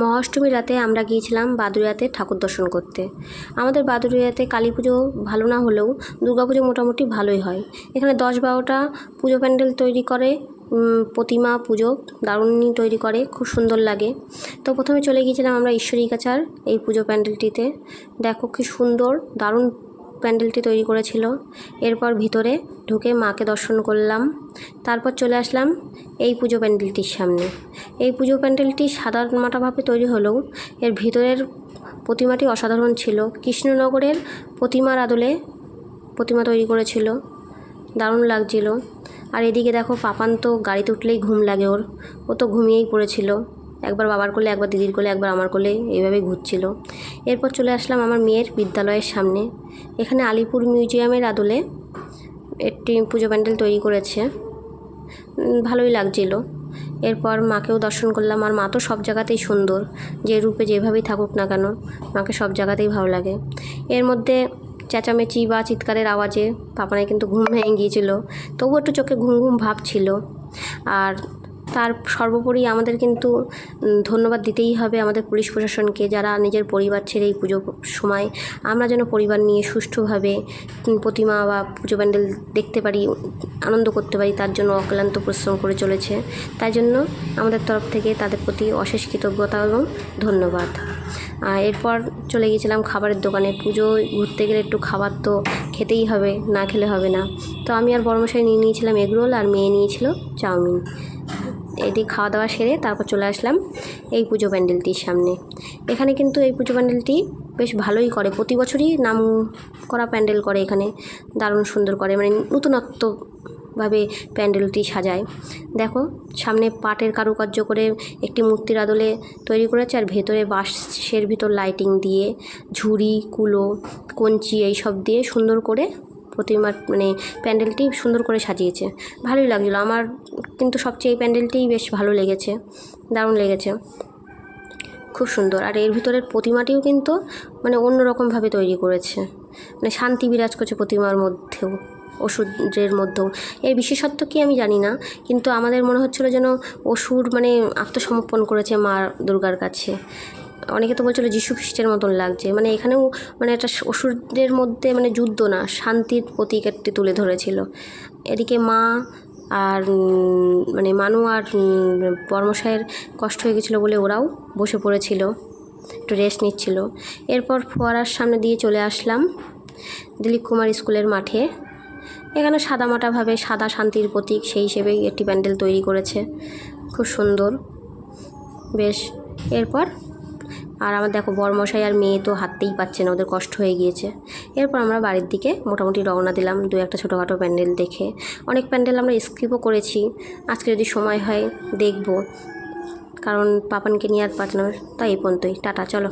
মহাষ্টমী রাতে আমরা গিয়েছিলাম বাদুড়িয়াতে ঠাকুর দর্শন করতে। আমাদের বাদুড়িয়াতে কালী পুজো ভালো না হলেও দুর্গা পুজো মোটামুটি ভালোই হয়। এখানে দশ বারোটা পুজো প্যান্ডেল তৈরি করে প্রতিমা পুজো দারুণই তৈরি করে, খুব সুন্দর লাগে। তো প্রথমে চলে গিয়েছিলাম আমরা ঈশ্বরী কাচার এই পুজো প্যান্ডেলটিতে। দেখো কি সুন্দর, দারুণ প্যান্ডেলটি তৈরি করেছিল। এরপর ভিতরে ঢুকে মাকে দর্শন করলাম। তারপর চলে আসলাম এই পুজো প্যান্ডেলটির সামনে। এই পুজো প্যান্ডেলটি সাদামাটাভাবে তৈরি হলেও এর ভিতরের প্রতিমাটি অসাধারণ ছিল। কৃষ্ণনগরের প্রতিমার আদলে প্রতিমা তৈরি করেছিল। দারুণ লাগছিল। আর এদিকে দেখো পাপান তো গাড়িতে উঠলেই ঘুম লাগে ওর। ও তো ঘুমিয়েই পড়েছিল। একবার বাবার কোলে, একবার দিদির কোলে, একবার আমার কোলে এইভাবেই ঘুরছিল। এরপর চলে আসলাম আমার মেয়ের বিদ্যালয়ের সামনে। এখানে আলিপুর মিউজিয়ামের আদলে একটি পুজো প্যান্ডেল তৈরি করেছে। ভালোই লাগছিল। এরপর মাকেও দর্শন করলাম। আর মা তো সব জায়গাতেই সুন্দর। যে রূপে যেভাবেই থাকুক না কেন, মাকে সব জায়গাতেই ভালো লাগে। এর মধ্যে চেঁচামেচি বা চিৎকারের আওয়াজে পাপানায় কিন্তু ঘুম ভেঙে গিয়েছিল। তবুও একটু চোখে ঘুম ঘুম ভাব ছিল। আর তার সর্বোপরি আমাদের কিন্তু ধন্যবাদ দিতেই হবে আমাদের পুলিশ প্রশাসনকে যারা নিজের পরিবার ছেড়ে এই পুজো সময় আমরা যেন পরিবার নিয়ে সুষ্ঠুভাবে প্রতিমা বা পুজো প্যান্ডেল দেখতে পারি, আনন্দ করতে পারি, তার জন্য অক্লান্ত পরিশ্রম করে চলেছে। তাই জন্য আমাদের তরফ থেকে তাদের প্রতি অশেষ কৃতজ্ঞতা এবং ধন্যবাদ। এরপর চলে গিয়েছিলাম খাবারের দোকানে। পুজো ঘুরতে গেলে একটু খাবার তো খেতেই হবে, না খেলে হবে না। তো আমি আর বড়মশাই নিয়ে নিয়েছিলাম এগরোল আর মেয়ে নিয়েছিল চাউমিন। এদিকে খাওয়া দাওয়া সেরে তারপর চলে আসলাম এই পুজো প্যান্ডেলটির সামনে। এখানে কিন্তু এই পুজো প্যান্ডেলটি বেশ ভালোই করে। প্রতি বছরই নাম করা প্যান্ডেল করে এখানে। দারুণ সুন্দর করে। মানে নতুনত্বভাবে প্যান্ডেলটি সাজায়। দেখো, সামনে পাটের কারুকার্য করে একটি মূর্তির আদলে তৈরি করেছে আর ভেতরে বাঁশের ভিতর লাইটিং দিয়ে ঝুড়ি, কুলো, কঞ্চি এইসব দিয়ে সুন্দর করে প্রতিমার মানে প্যান্ডেলটি সুন্দর করে সাজিয়েছে। ভালোই লাগছিল আমার কিন্তু সবচেয়ে এই প্যান্ডেলটিই বেশ ভালো লেগেছে। দারুণ লেগেছে। খুব সুন্দর। আর এর ভিতরের প্রতিমাটিও কিন্তু মানে অন্যরকমভাবে তৈরি করেছে। মানে শান্তি বিরাজ করছে প্রতিমার মধ্যেও অসুরের মধ্যেও। এর বিশেষত্ব কি আমি জানি না, কিন্তু আমাদের মনে হচ্ছিল যেন অসুর মানে আত্মসমর্পণ করেছে মা দুর্গার কাছে। অনেকে তো বলছিল যিশু খ্রিস্টের মতন লাগছে। মানে এখানেও মানে একটা অসুরদের মধ্যে মানে যুদ্ধ না শান্তির প্রতীক একটি তুলে ধরেছিল। এদিকে মা আর মানে মানু আর উম, বর্মশাইয়ের কষ্ট হয়ে গেছিল বলে ওরাও বসে পড়েছিল একটু রেস্ট নিচ্ছিল। এরপর ফোয়ারার সামনে দিয়ে চলে আসলাম দিলীপ কুমার স্কুলের মাঠে। এখানে সাদামাটাভাবে সাদা শান্তির প্রতীক সেই হিসেবেই একটি প্যান্ডেল তৈরি করেছে। খুব সুন্দর। বেশ। এরপর আর আমার দেখো বরমশাই আর মেয়ে তো হাঁটতেই পাচ্ছে না, ওদের কষ্ট হয়ে গিয়েছে। এরপর আমরা বাড়ির দিকে মোটামুটি রওনা দিলাম দু একটা ছোটোখাটো প্যান্ডেল দেখে। অনেক প্যান্ডেল আমরা স্কিপও করেছি, আজকে যদি সময় হয় দেখব। কারণ পাপানকে নিয়ে আর পারলাম না। তাই এই পর্যন্তই, টাটা, চলো।